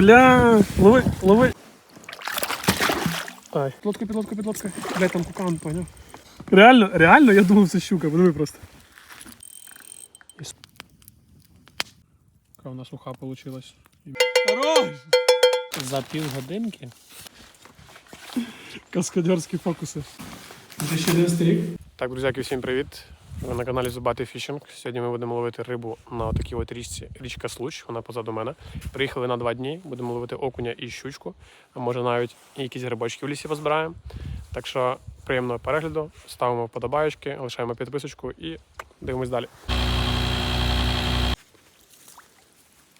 Бля, лови, лови. Ай, підлодка, підлодка, підлодка. Бля, там кукан, поняв. Реально, реально, я думав, це щука, подиви просто. Яка у нас уха получилась. Хорош! За півгодинки. Каскадерські фокуси. 2011 рік. Так, друзяки, всім привіт. Ви на каналі Зубатий Фішинг. Сьогодні ми будемо ловити рибу на такій от річці. Річка Случ, вона позаду мене. Приїхали на два дні, будемо ловити окуня і щучку, а може навіть якісь грибочки в лісі позбираємо. Так що приємного перегляду, ставимо вподобаєчки, лишаємо підписочку і дивимось далі.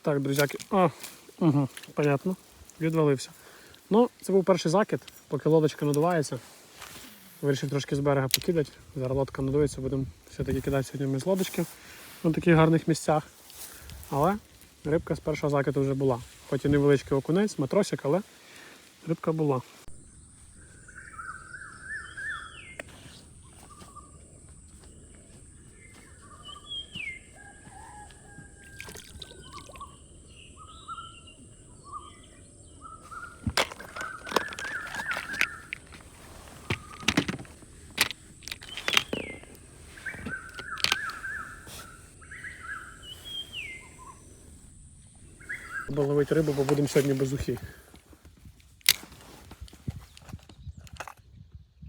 Так, друзяки. А, угу, понятно. Відвалився. Ну, це був перший закид, поки лодочка надувається. Вирішив трошки з берега покидати. Зараз лодка надується, будемо все-таки кидати сьогодні ми з лодочки на таких гарних місцях. Але рибка з першого закиду вже була. Хоч і невеличкий окунець, матросик, але рибка була. Треба ловити рибу, бо будемо сьогодні без ухи.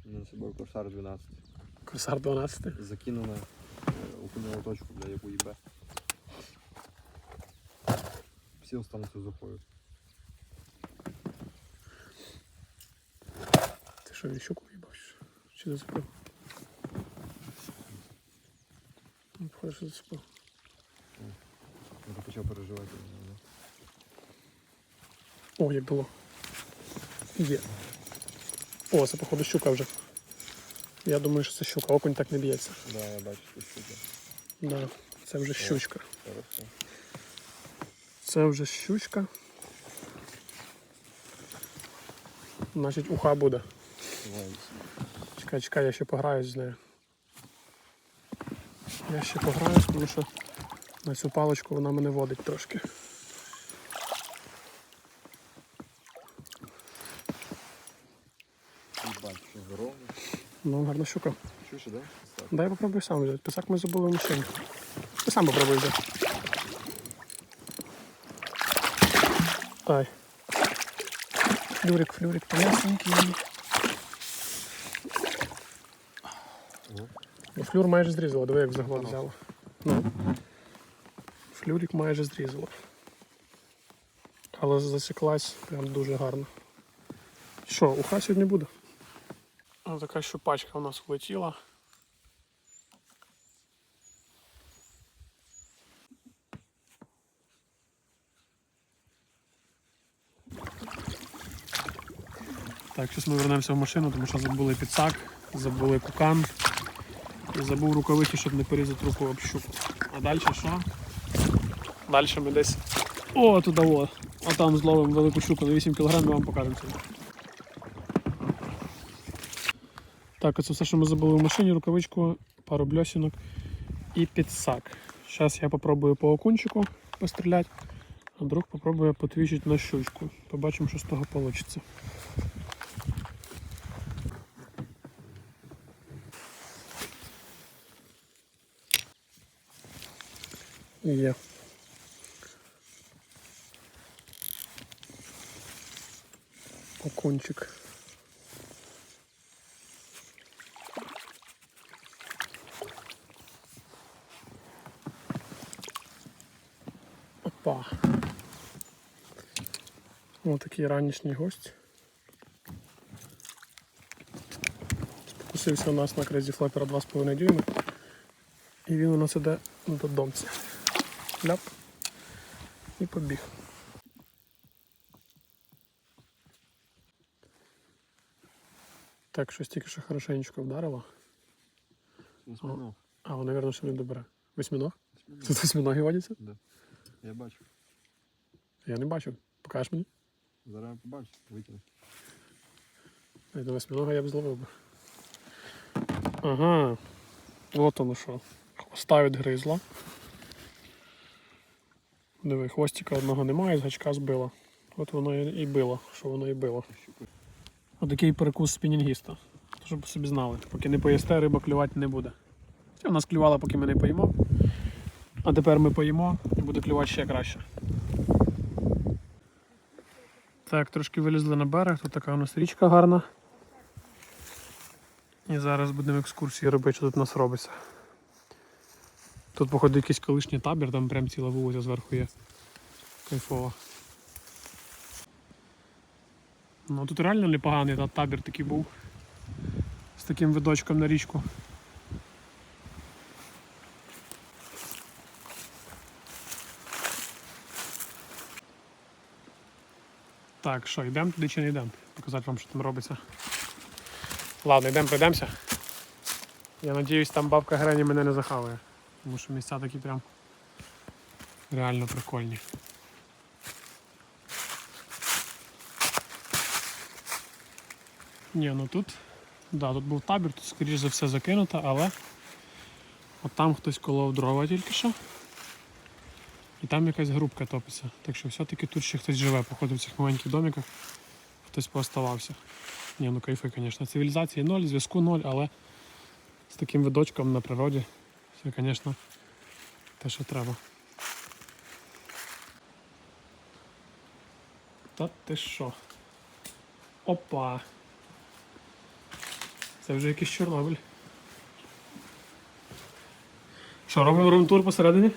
На собою корсар 12. Корсар 12. Закинула окунула точку, бля, яку їбе. Всі остануться зухою. Ти що, він щуку їбаш? Чи зацепив? Ну, Похоже, що зацепив. Я то почав переживати. О, як було. Є. О, це походу щука вже. Я думаю, що це щука, окунь так не б'ється. Да, я бачу, що штука. Да, це вже щучка. Хорошо. Це вже щучка. Значить, уха буде. Чекай, чекай, я ще пограюсь з нею. Я ще пограюсь, тому що на цю паличку вона мене водить трошки. Ну, гарна щука. Чуєш, да? Так. Дай я попробую сам взяти. Писак ми забули в машині. Ти сам попробуй взяти. Ай. Флюрик, флюрик, понесенький. Ну, флюр майже зрізало, диви, як в взяло. Ну. Флюрик майже зрізало. Але засіклась прям дуже гарно. Що, уха сьогодні буде? Ось така щупачка у нас влетіла. Так, зараз ми вернемося в машину, тому що забули підсак, забули кукан і забув рукавиці, щоб не порізати руку об щуку. А далі що? Далі ми десь. О, туди о! А там зловимо велику щуку на 8 кг, ми вам покажемо це. Так, оце все, що ми забули в машині, рукавичку, пару бльосінок і підсак. Зараз я попробую по окунчику постріляти, а друг попробує потвічити на щучку. Побачимо, що з того вийде. Є. Окунчик. Опа. Ось такий ранішній гость. Спокусився у нас на крезі флопера 2,5 дюйми. І він у нас іде до домця. Ляп. І побіг. Так, щось тільки що хорошенечко вдарило. Восьминог. А, воно, мабуть, що не добре. Восьміног? Восьминог. Тут восьминоги водяться? Я бачу. Я не бачив. Покажеш мені? Зараз побачу, викину. Я до восьминога я б зловив би. Ага. От воно що. Хвоста відгризла. Диви, хвостика одного немає, з гачка збила. От воно і било, що воно і било. Отакий перекус спінінгіста. Щоб собі знали, поки не поїсте, риба клювати не буде. Це в клювала, поки ми не поїмо. А тепер ми поїмо і буде клювати ще краще. Так, трошки вилізли на берег, тут така у нас річка гарна. І зараз будемо екскурсії робити, що тут у нас робиться. Тут, походу, якийсь колишній табір, там прям ціла вулиця зверху є. Кайфово. Ну тут реально непоганий та табір такий був. З таким видочком на річку. Так, що, йдемо туди чи не йдемо? Показати вам, що там робиться. Ладно, йдемо, пройдемося. Я надіюсь, там бабка Грені мене не захаває. Тому що місця такі прям реально прикольні. Ні, ну тут, да, тут був табір, тут скоріш за все закинуто, але от там хтось колов дрова тільки що. І там якась грубка топиться. Так що все-таки тут ще хтось живе, походу в цих маленьких домиках хтось пооставався. Ні, ну кайфи, звісно. Цивілізації ноль, зв'язку ноль, але з таким видочком на природі це, звісно, те, що треба. Та ти що? Опа! Це вже якийсь Чорнобиль. Що, робимо румтур посередині?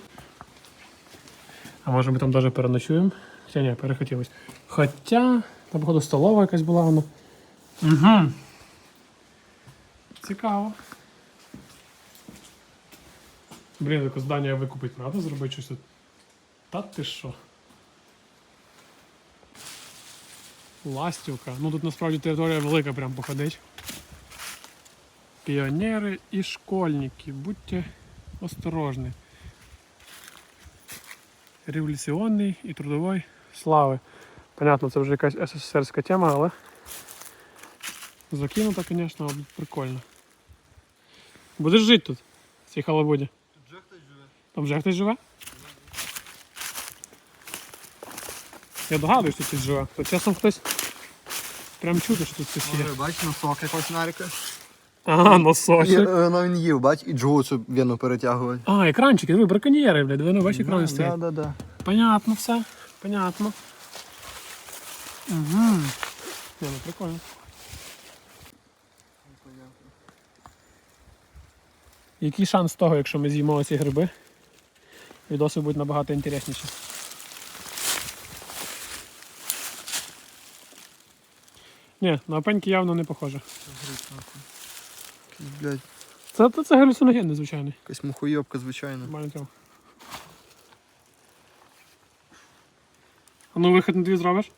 А може ми там навіть переночуємо? Хоча ні, перехотілось. Хоча, там, походу, столова якась була вона. Угу. Цікаво. Блін, таке здання викупити, правда? Зробити щось тут. Та ти що? Ластівка. Ну тут насправді територія велика прям походить. Піонери і школьники. Будьте осторожні. Революційний і трудової слави. Понятно, це вже якась СССРська тема, але закинута, звісно, прикольно. Будеш жити тут, в цій халабуді? Вже хтось живе. Там вже хтось живе? Я догадуюсь, що тут живе. Тут часом хтось прям чути, що тут хтось є. бач, носок якось нарика. Ага, носочок. Ну він їв, бач, і джгу цю вену перетягувати. А, екранчики, диви, браконьєри, блядь, вони бачиш, екрани стоять. да, да. Понятно все, понятно. Угу. Не, ну прикольно. Який шанс того, якщо ми з'їмо ці гриби? Відоси будуть набагато інтересніші. Ні, на опеньки явно не похоже. Блять, Це, це, це галюциноген, звичайний. якась мухойобка, звичайно. Нормально. А ну вихід на дві зробиш?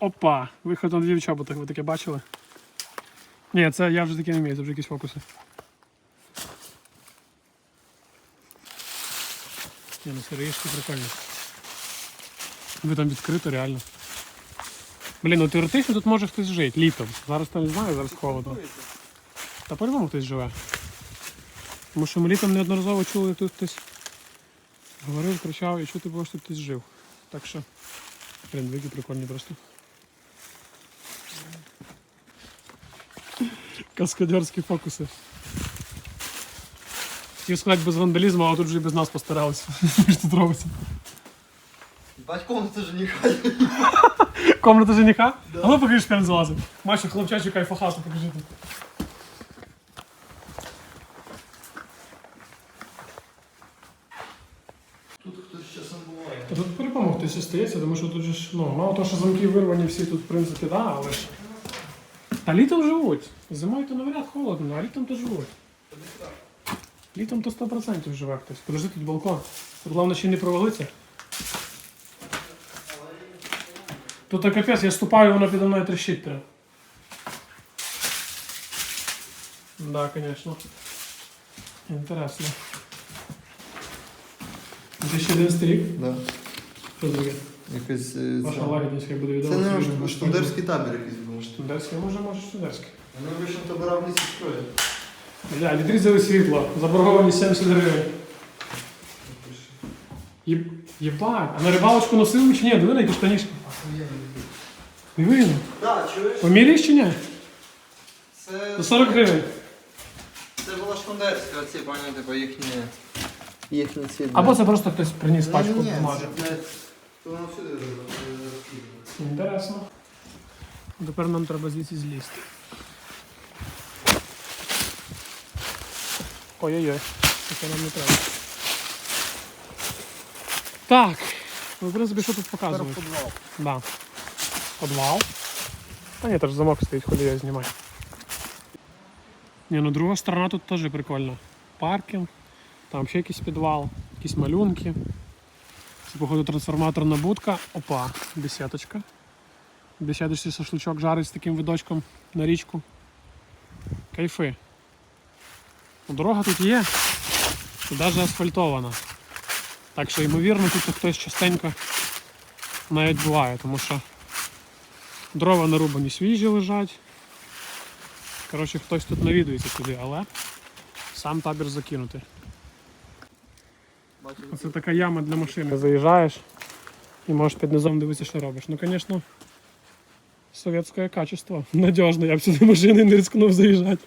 Опа! Вихід на дві в чоботах, ви таке бачили? Ні, це я вже таке не вмію, це вже якісь фокуси. Ні, ну сироїшки прикольно. Ви там відкрито, реально. Блін, ну теоретично тут може хтось жити літом. Зараз то не знаю, зараз холодно. Та по-любому хтось живе. Тому що ми літом неодноразово чули, як тут хтось говорив, кричав і чути було, що хтось жив. Так що, блін, вики прикольні просто. Каскадерські фокуси. Хотів сказати без вандалізму, а тут вже і без нас постаралися. Що тут робиться? Бач, комната жениха. Комната жениха? А ну покажи, що він залазить. Машу хлопчачу кайфохату, покажи тут. Тут хтось часом буває. Та Тут по-любому хтось остається, тому що тут же ж, ну, мало того, що замки вирвані всі тут, в принципі, да, але ж. Та літом живуть. Зимою то навряд холодно, а літом то живуть. Літом то 100% живе хтось. Подожди, тут балкон. Тут головне ще не провалиться. Тут так капець, я ступаю, воно підо мною трещить прям. Да, конечно. Інтересно. 2011 рік? Да. Що таке? Якось. е, Ваша це- лагідність хай буде Це відома. не своїм шту- господам. штудерський табір якийсь був. Штудерський, може, може штудерський. Вони вийшли табора в лісі строять. Бля, відрізали світло, заборгованість 70 гривень. Єб... Єбать, а на рибалочку носили чи ні? Диви на які штанішки. Не видно. Так, чуєш? Поміряєш чи ні? Це, За 40 гривень. це була шкондерська, оці, пам'ятаєте, типу їхні. Їхні ці. Або це просто хтось приніс пачку Ні, ні, це, бумажок. блядь, то воно всюди розкидано. Інтересно. Тепер нам треба звідси злізти. Ой-ой-ой, це нам не треба. Так, ну, в принципі, що тут показують? Підвал. Да. Подвал. Та ні, теж замок стоїть, ходи його знімай. Ні, ну друга сторона тут теж прикольна. Паркінг, там ще якийсь підвал, якісь малюнки. Це, походу, трансформаторна будка. Опа, бесідочка. Бесідочці шашличок жарить з таким видочком на річку. Кайфи. Ну, Дорога тут є, навіть асфальтована. Так що, ймовірно, тут хтось частенько навіть буває, тому що дрова нарубані свіжі лежать. Коротше, хтось тут навідується сюди, але сам табір закинутий. Бачиш, Це така яма для машини. Заїжджаєш і можеш під низом дивитися, що робиш. Ну, звісно, совєтське качество. Надіжно, я б сюди машини не ризикнув заїжджати.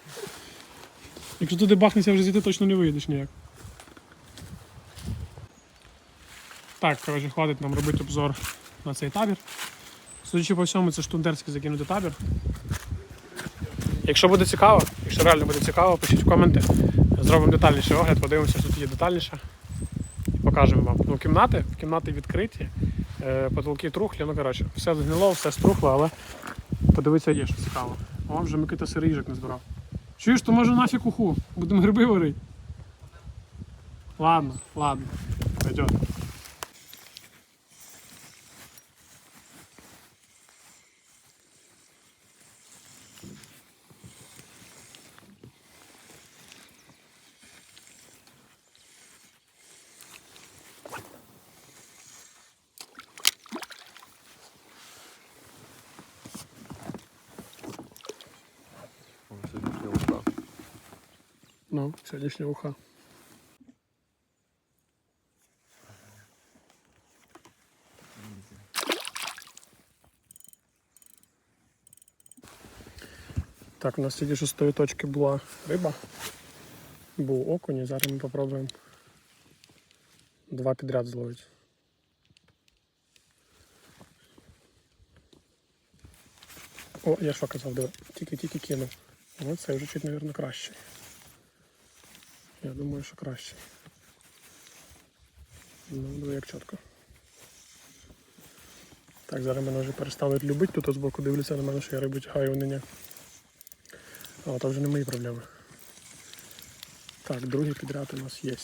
Якщо туди бахнеться вже звідти, точно не вийдеш ніяк. Так, коротше, хватить нам робити обзор на цей табір. Судячи по всьому, це штундерський закинутий табір. Якщо буде цікаво, якщо реально буде цікаво, пишіть в коменти. Зробимо детальніший огляд, подивимося, що тут є детальніше. Покажемо вам. Ну, кімнати, кімнати відкриті, е, потолки трухлі, ну коротше, все згнило, все струхло, але подивитися є, що цікаво. О, вже Микита сирий їжак не збирав. Чуєш, то може нафіг уху, будемо гриби варити. Ладно, ладно, пойдет. Ну, сьогоднішня уха. Так, у нас тільки що з тої точки була риба. Був окунь, і зараз ми попробуємо два підряд зловити. О, я що казав, диви, тільки-тільки кинув. О, це вже чуть, мабуть, краще. Я думаю, що краще. Ну, як чітко. Так, зараз мене вже перестали любити, тут збоку дивляться на мене, що я рибу тягаю, вони ні. А то вже не мої проблеми. Так, другий підряд у нас є.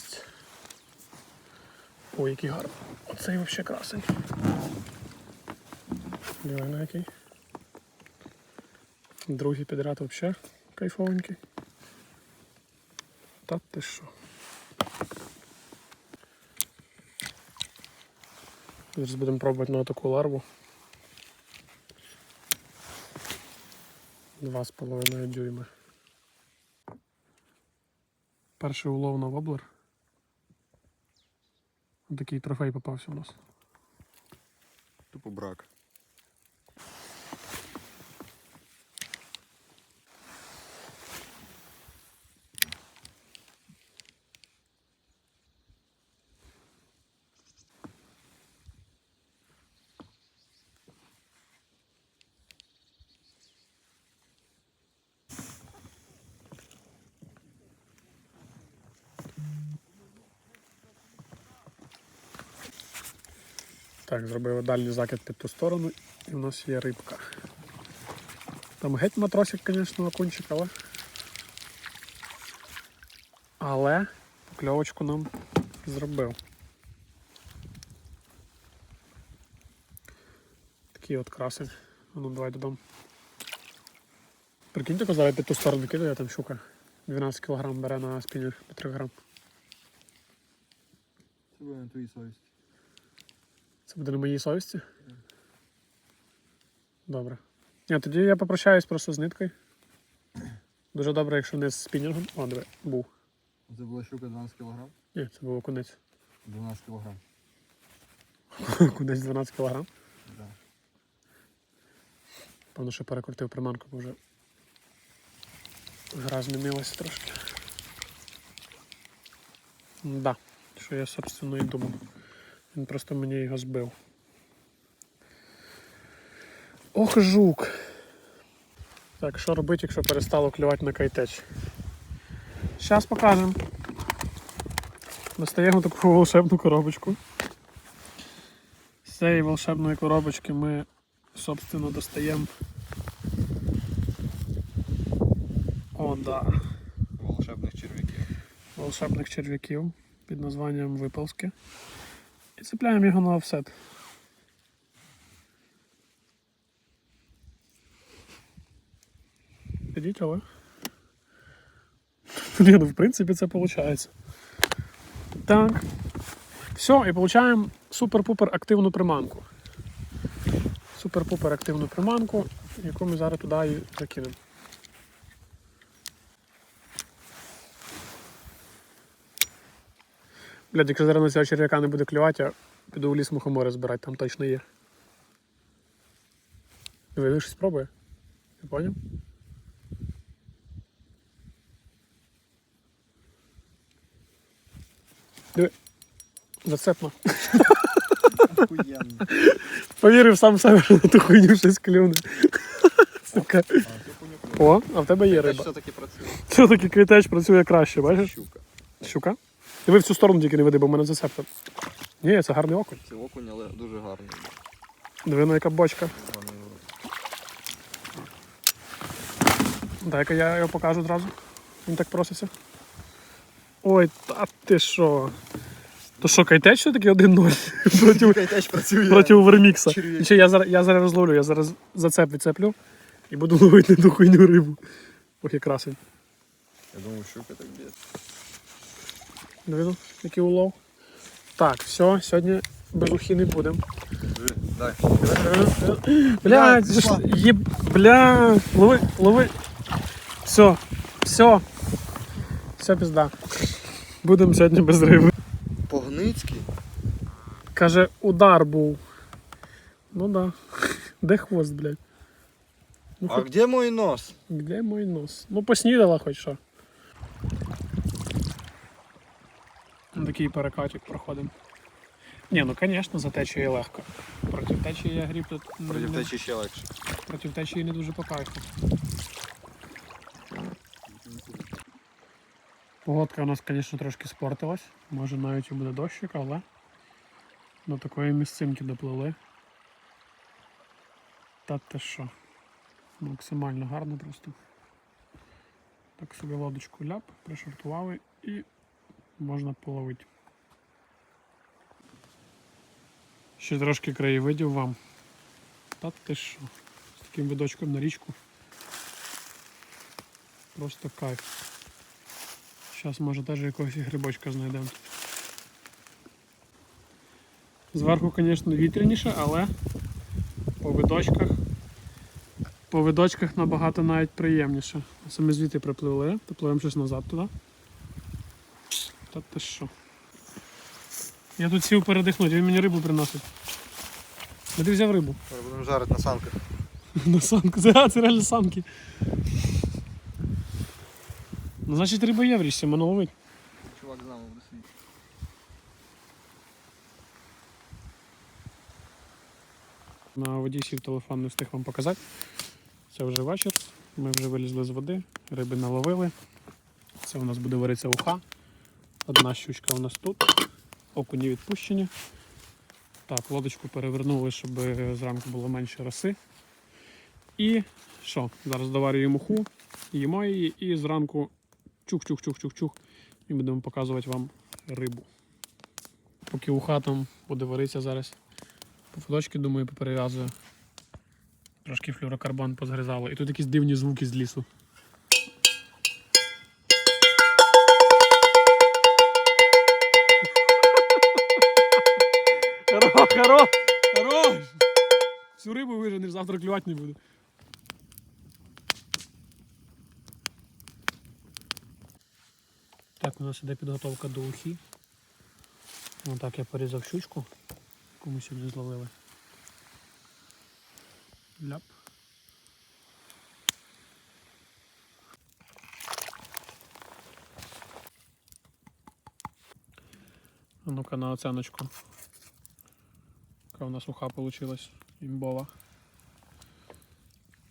Ой, який гарний. Оцей взагалі красень. Диви на який. Другий підряд взагалі кайфовенький. Та ти що? Зараз будемо пробувати на таку ларву. Два з половиною дюйми. Перший улов на воблер. Такий трофей попався у нас. Тупо брак. Так, зробили дальній закид під ту сторону і в нас є рибка. Там геть матросик, звісно, окунчик, але. Але покльовочку нам зробив. Такий от красень. Ну, давай додому. Прикиньте, зараз під ту сторону кидає, там щука. 12 кг бере на спінер по 3 грам. Це буде на твоїй совісті. Це буде на моїй совісті? Добре. Ні, тоді я попрощаюсь просто з ниткою. Дуже добре, якщо не з спінінгом. О, диви, був. Це була щука 12 кг? Ні, це був окунець. 12 кг. Окунець 12 кг. Да. Певно, що перекрутив приманку, бо вже гра змінилася трошки. Да, що я, собственно, і думав. Він просто мені його збив. Ох, жук. Так, що робити, якщо перестало клювати на кайтеч? Зараз покажемо. Достаємо таку волшебну коробочку. З цієї волшебної коробочки ми, собственно, достаємо. О, да. Волшебних черв'яків. волшебних черв'яків під названням Випалське. І цепляємо його на офсет. Підіть, але. Ні, ну в принципі це виходить. Так. Все, і получаємо супер-пупер активну приманку. Супер-пупер активну приманку, яку ми зараз туди і закинемо. Блядь, якщо зараз на цього черв'яка не буде клювати, я піду в ліс мухомори збирати, там точно є. Диви, щось спробує. Ти поняв? Диви. Зацепно. Охуєнно. Повірив сам себе, що на ту хуйню щось клюне. Сука. О, а в тебе є риба. все-таки працює. Все-таки квітеч працює краще, бачиш? щука. Щука. Диви в цю сторону тільки не веди, бо в мене зацепив. Ні, це гарний окунь. Це окунь, але дуже гарний. Диви, ну яка бочка. Дай-ка я його покажу одразу. Він так проситься. Ой, та ти що? То що, кайтеч все-таки 1-0 проти, Хай працює. проти Вермікса. Черв'як. Я зараз, я зараз розловлю, я зараз зацеп відцеплю і буду ловити на ту хуйню рибу. Ох, і красень. Я думаю, щука так б'є. Диви, який улов. Так, все, сьогодні без ухи не будемо. Блядь, за що? Єб... Бля, лови, лови. Все, все. Все, пізда. Будемо сьогодні без риби. Погницький? Каже, удар був. Ну да. Де хвост, блядь? Ну, А хоч... де мой нос? Де мій нос? Ну поснідала хоч що. Такий перекатик проходимо. Ні, ну звісно, за течією легко. Проти течії я гріб тут Проти течії ще легше. проти течії не дуже по кайфу. Погодка у нас, звісно, трошки спортилась. Може навіть і буде дощик, але до такої місцинки доплили. Та те що? Максимально гарно просто. Так собі лодочку ляп, пришвартували і можна половити. Ще трошки краєвидів вам. Та ти що? З таким видочком на річку. Просто кайф. Зараз може теж якогось грибочка знайдемо. Зверху, звісно, вітряніше, але по видочках. По видочках набагато навіть приємніше. Ми звідти припливли, то пливемо щось назад туди. Та ти що? Я тут сів передихнути, він мені рибу приносить. Де ти взяв рибу? Будемо жарити на санках. На санку. Це, це реально санки. Ну, значить, риба є в річці, мене ловить. Чувак з нами буде сидіти. На воді сів телефон не встиг вам показати. Це вже вечір. Ми вже вилізли з води, риби наловили. Це у нас буде варитися уха. Одна щучка у нас тут. Окуні відпущені. Так, лодочку перевернули, щоб зранку було менше роси. І що? Зараз доварюємо уху, їмо її і зранку чух-чух-чух-чух-чух. І будемо показувати вам рибу. Поки уха там буде варитися зараз. По фоточки, думаю, поперев'язую. Трошки флюрокарбон позгризало. І тут якісь дивні звуки з лісу. Хоро, хоро, хорош! Всю рибу виженеш, завтра клювати не буде. Так, у нас іде підготовка до ухи. Отак я порізав щучку, яку ми сьогодні зловили. Ляп. А ну-ка на оценочку. Яка у нас уха получилась імбова.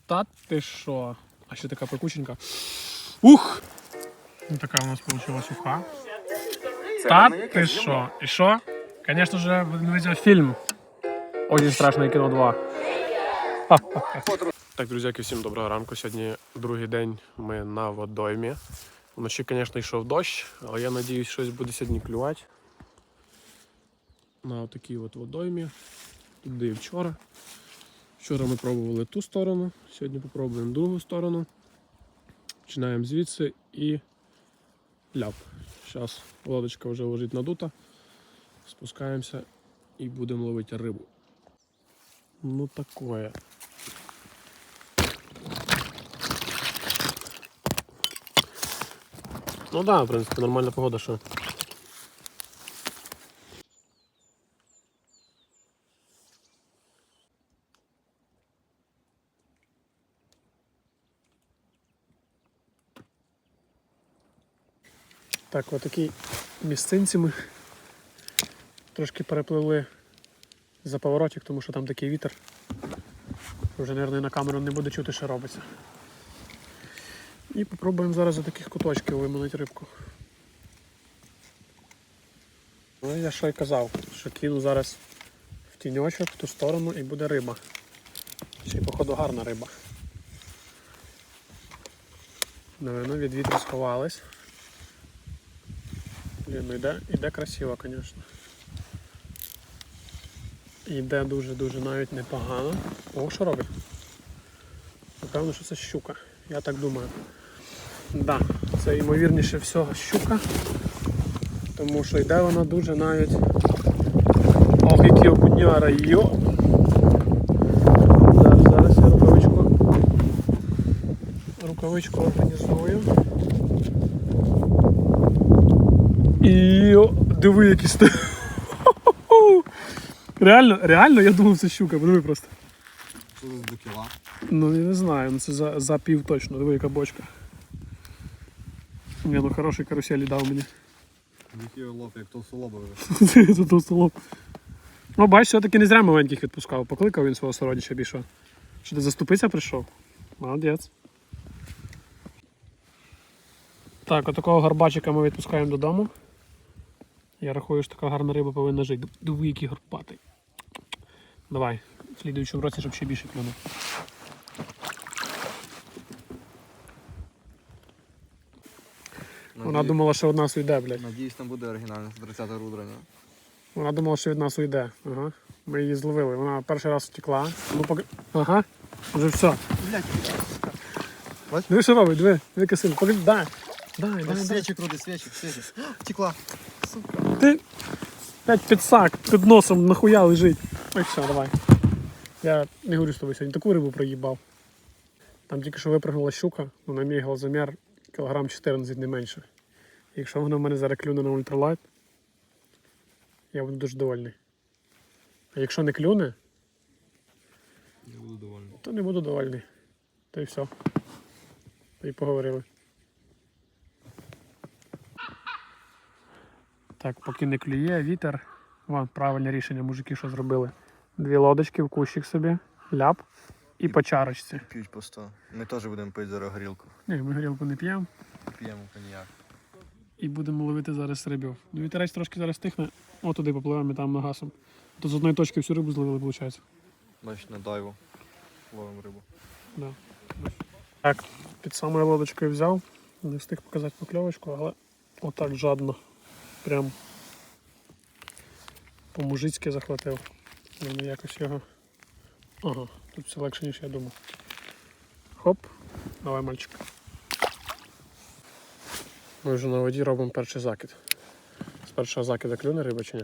Та ти що? А ще така пекученька. Ух! Ну, така у нас получилась уха. Та ти що? І що? Звісно ж, видіти фільм. Очень страшне кіно 2. Так, друзяки, всім доброго ранку. Сьогодні другий день ми на водоймі. Вночі, звісно, йшов дощ, але я сподіваюся, щось буде сьогодні клювати. На такій от водоймі. Тут де і вчора. Вчора ми пробували ту сторону, сьогодні попробуємо другу сторону. Починаємо звідси і ляп. Зараз лодочка вже лежить надута. Спускаємося і будемо ловити рибу. Ну такое. Ну да, в принципі, нормальна погода, що. Так, отакі місцинці ми трошки перепливли за поворотик, тому що там такий вітер. Вже, мабуть, на камеру не буде чути, що робиться. І попробуємо зараз за таких куточків виманити рибку. Ну, я що й казав, що кину зараз в тіньочок в ту сторону і буде риба. Ще й, походу, гарна риба. Новину від вітру сховались. Блін, ну йде, йде красиво, звісно. Йде дуже-дуже навіть непогано. О, що робить? Напевно, що це щука. Я так думаю. Да, це ймовірніше всього щука. Тому що йде вона дуже навіть. Ох, які окуняра, йо! Зараз, зараз я рукавичку. Рукавичку організую. І диви які сте. Реально, реально, я думав, це щука, подиви просто. Що це до кіла? Ну я не знаю, ну це за, за пів точно, диви яка бочка. Ні, ну хороший каруселі дав мені. Який лоб, як толстолоба вже. Це толстолоб. Ну, бачиш, все-таки не зря маленьких відпускав. Покликав він свого сородича більше. Що ти заступитися прийшов? Молодець. Так, отакого гарбачика ми відпускаємо додому. Я рахую, що така гарна риба повинна жити. Диви, який гарбатий. Давай, в слідуючому році, щоб ще більше клюнув. Вона думала, що від нас уйде, блядь. Надіюсь, там буде оригінальна 30 рудра, ні? Вона думала, що від нас уйде. Ага. Ми її зловили. Вона перший раз втекла. Ну, поки... Ага. Вже все. Блять, Диви, що робить, диви, диви кисиль. Поки... Дай. Дай, дай, дай. свечі крути, свечі, свечі. Втекла. Ти п'ять підсак під носом нахуя лежить. Ой, все, давай. Я не говорю з тобою сьогодні, таку рибу проїбав. Там тільки що випрыгнула щука, ну, на мій глазомір кілограм 14 не менше. Якщо вона в мене зараз клюне на ультралайт, я буду дуже довольний. А якщо не клюне, Я буду довольний. то не буду довольний. То і все. І поговорили. Так, поки не клює вітер. Вон, правильне рішення, мужики, що зробили. Дві лодочки в кущик собі, ляп і по чарочці. П'ють по 100. Ми теж будемо пити зараз горілку. Ні, ми горілку не п'ємо П'ємо коньяк. і будемо ловити зараз рибів. Ну, вітерець трошки зараз тихне, от туди попливемо і там нагасом. То з одної точки всю рибу зловили, виходить. Бачиш, на дайву. Ловимо рибу. Да. Так, під самою лодочкою взяв. Не встиг показати покльовочку, але отак жадно. Прям по-мужицьки захватив. Він якось його. Ага, тут все легше, ніж я думав. Хоп, давай мальчик. Ми вже на воді робимо перший закид. З першого закида клюне риба чи ні?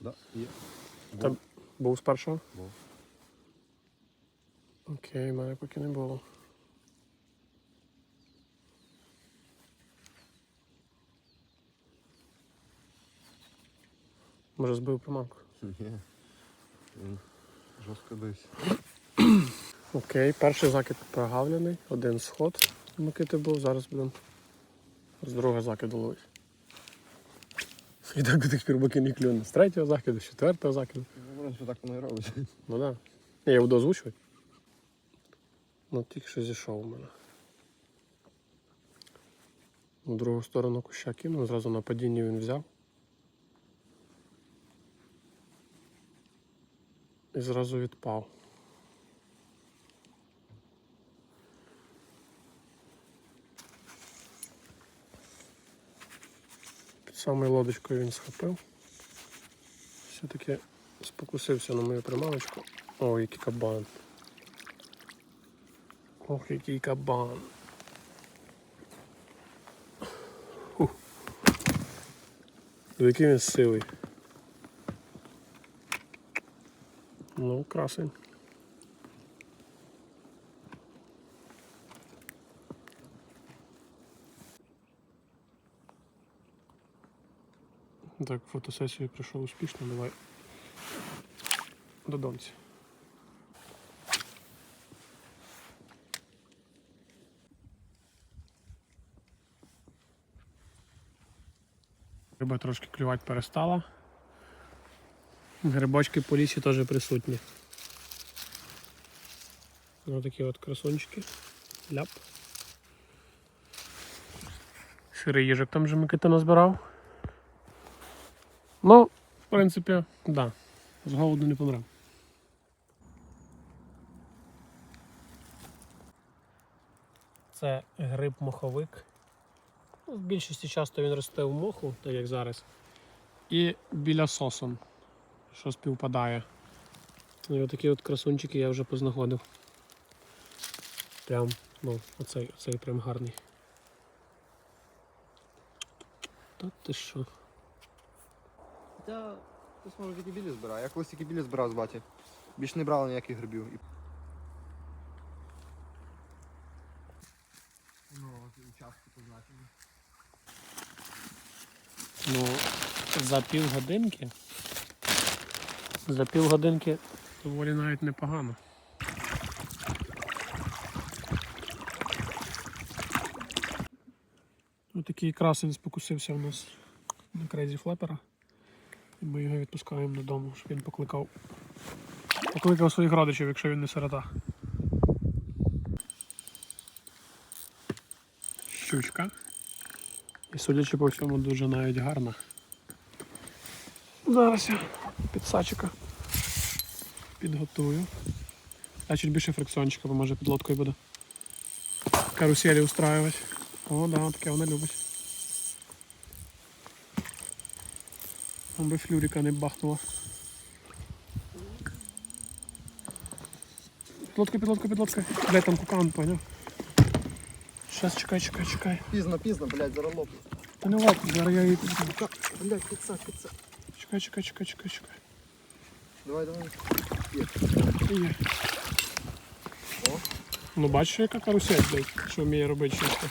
Да, є. Та- Був. З першого? Був. Окей, мене поки не було. Може збив приманку. Ні. Він жорстко бився. Окей, перший закид прогавлений, один сход Микити був, зараз будемо з другого закиду ловити. І так до тих пір боки не клюне. З третього закиду, з четвертого закиду. Ну, вроде, що так воно і робить. Ну так. Да. Я його буду озвучувати. Ну тільки що зійшов у мене. У другу сторону куща кинув, зразу на падінні він взяв. І зразу відпав. Самою лодочкою він схопив. Все-таки спокусився на мою приманочку. О, який кабан. Ох, який кабан. Фух. Який він силий. Ну, красень. Так, фотосесію пройшов успішно, давай додомці. Риба трошки клювати перестала. Грибочки по лісі теж присутні. Ось такі от красунчики. Ляп. Сирий їжак там же Микита назбирав. Ну, в принципі, да. З голоду не помрем. Це гриб-моховик. Ну, В більшості часто він росте в моху, так як зараз. І біля сосон, що співпадає. І отакі от красунчики я вже познаходив. Прям, ну, оцей, оцей прям гарний. Та ти що? Хоча хтось може тільки білі збирає. Я колись тільки білі збирав з баті. Більш не брали ніяких грибів. Ну, участки позначені. Ну, за півгодинки. За півгодинки доволі навіть непогано. Ось такий красень спокусився у нас на крейзі флепера. І ми його відпускаємо додому, щоб він покликав. Покликав своїх родичів, якщо він не сирота. Щучка. І судячи по всьому, дуже навіть гарна. Зараз я підсачика підготую. А чуть більше фрикціончика, бо може під лодкою буде. Каруселі устраювати. О, да, таке вона любить. Аби флюрика не бахнула. Підлодка, підлодка, підлодка. Блять, там кукан, поняв? Щас чекай, чекай, чекай. Пізно, пізно, блядь, зараз лопну. Та не лапу, зараз я її піду. Блядь, підса, підса. Чекай, чекай, чекай, чекай, чекай. Давай, давай. Є. О. Ну бачиш, яка карусель, блядь, що вміє робити чисто.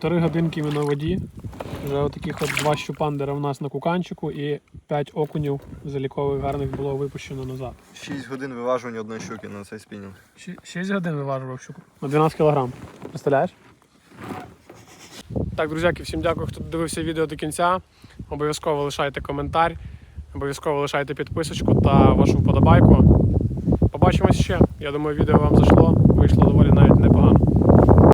Півтори годинки ми на воді. Вже отаких от два щупандера у нас на куканчику і п'ять окунів залікових гарних було випущено назад. 6 годин виважування одної щуки на цей спінінг. 6 годин виважував щуку. На 12 кг. Представляєш? Так, друзяки, всім дякую, хто дивився відео до кінця. Обов'язково лишайте коментар, обов'язково лишайте підписочку та вашу вподобайку. Побачимось ще. Я думаю, відео вам зайшло, вийшло доволі навіть непогано.